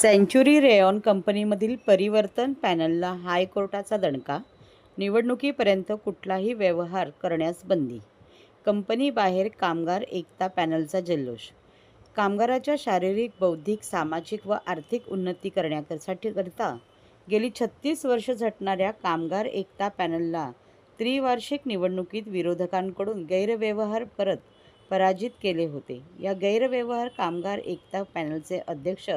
Century rayon कंपनीमधील परिवर्तन पॅनलला हायकोर्टाचा दणका निवडणुकीपर्यंत कुठलाही व्यवहार करण्यास बंदी. कंपनीबाहेर कामगार एकता पॅनलचा जल्लोष. कामगाराच्या शारीरिक बौद्धिक सामाजिक व आर्थिक उन्नती करण्यासाठी करता गेली छत्तीस वर्ष झटणाऱ्या कामगार एकता पॅनलला त्रिवार्षिक निवडणुकीत विरोधकांकडून गैरव्यवहार करत पराजित केले होते. या गैरव्यवहार कामगार एकता पॅनलचे अध्यक्ष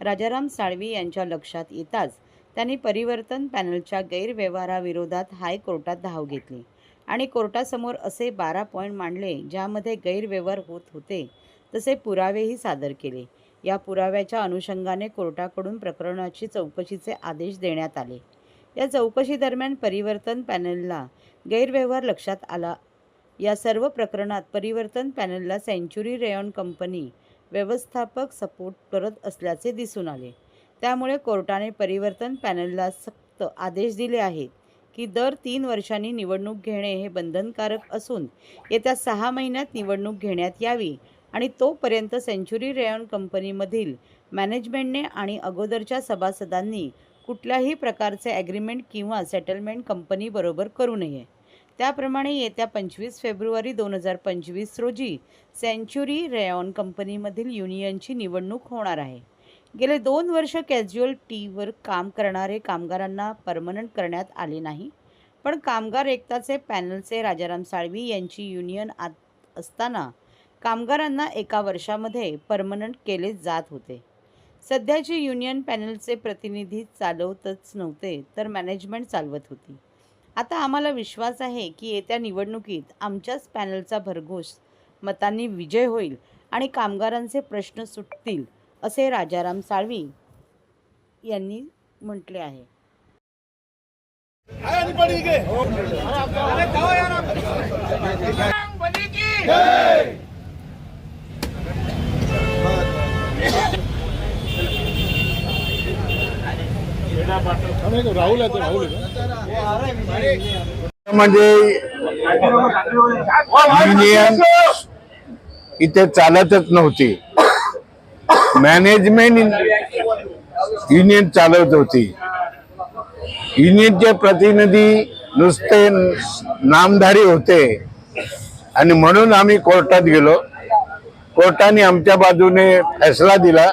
राजाराम साळवी यांच्या लक्षात येताच त्यांनी परिवर्तन पॅनलच्या गैरव्यवहाराविरोधात हायकोर्टात धाव घेतली. आणि कोर्टासमोर असे बारा पॉईंट मांडले ज्यामध्ये गैरव्यवहार होत होते तसे पुरावेही सादर केले. या पुराव्याच्या अनुषंगाने कोर्टाकडून प्रकरणाची चौकशीचे आदेश देण्यात आले. या चौकशीदरम्यान परिवर्तन पॅनलला गैरव्यवहार लक्षात आला. या सर्व प्रकरणात परिवर्तन पॅनलला सेंच्युरी रेयॉन कंपनी व्यवस्थापक सपोर्ट करत असल्याचे दिसून आले. त्यामुळे कोर्टाने परिवर्तन पॅनलला सक्त आदेश दिले आहेत की दर तीन वर्षांनी निवडणूक घेणे हे बंधनकारक असून येत्या सहा महिन्यात निवडणूक घेण्यात यावी आणि तोपर्यंत सेंच्युरी रेयॉन कंपनीमधील मॅनेजमेंटने आणि अगोदरच्या सभासदांनी कुठल्याही प्रकारचे ॲग्रीमेंट किंवा सेटलमेंट कंपनीबरोबर करू नये. त्याप्रमाणे येत्या पंचवीस फेब्रुवारी दोन हजार पंचवीस रोजी सेंच्युरी रेऑन कंपनीमधील युनियनची निवडणूक होणार आहे. गेले दोन वर्ष कॅज्युअल टीवर काम करणारे कामगारांना परमनंट करण्यात आले नाही. पण कामगार एकताचे पॅनलचे राजाराम साळवी यांची युनियन आत असताना कामगारांना एका वर्षामध्ये परमनंट केले जात होते. सध्याची युनियन पॅनलचे प्रतिनिधी चालवतच नव्हते तर मॅनेजमेंट चालवत होती. आता आम्हाला विश्वास आहे की येत्या निवडणुकीत आमच्याच पॅनलचा भरघोस मतांनी विजय होईल आणि कामगारांचे प्रश्न सुटतील असे राजाराम साळवी यांनी म्हटले आहे. बनी राहुल आहे राहुल म्हणजे युनियन इथे चालतच नव्हती. मॅनेजमेंट युनियन चालवत होती. युनियनचे प्रतिनिधी नुसते नामधारी होते. आणि म्हणून आम्ही कोर्टात गेलो. कोर्टाने आमच्या बाजूने फैसला दिला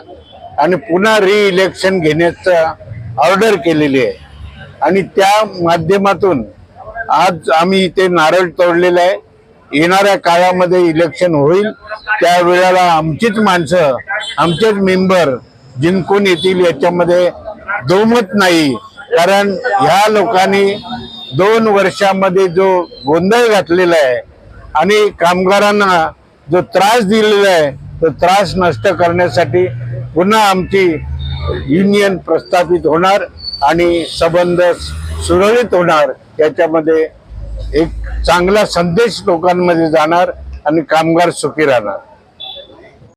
आणि पुन्हा रिइलेक्शन घेण्याचा ऑर्डर केलेली आहे. आणि त्या माध्यमातून आज आम्ही इथे नारळ तोडलेला आहे. येणाऱ्या काळामध्ये इलेक्शन होईल. त्यावेळेला आमचीच माणसं आमचेच मेंबर जिंकून येतील याच्यामध्ये दोमत नाही. कारण ह्या लोकांनी दोन वर्षामध्ये जो गोंधळ घातलेला आहे आणि कामगारांना जो त्रास दिलेला आहे तो त्रास नष्ट करण्यासाठी पुन्हा आमची युनियन प्रस्थापित होणार आणि संबंध सुरळीत होणार याच्यामध्ये एक चांगला संदेश लोकांमध्ये जाणार आणि कामगार सुखी राहणार.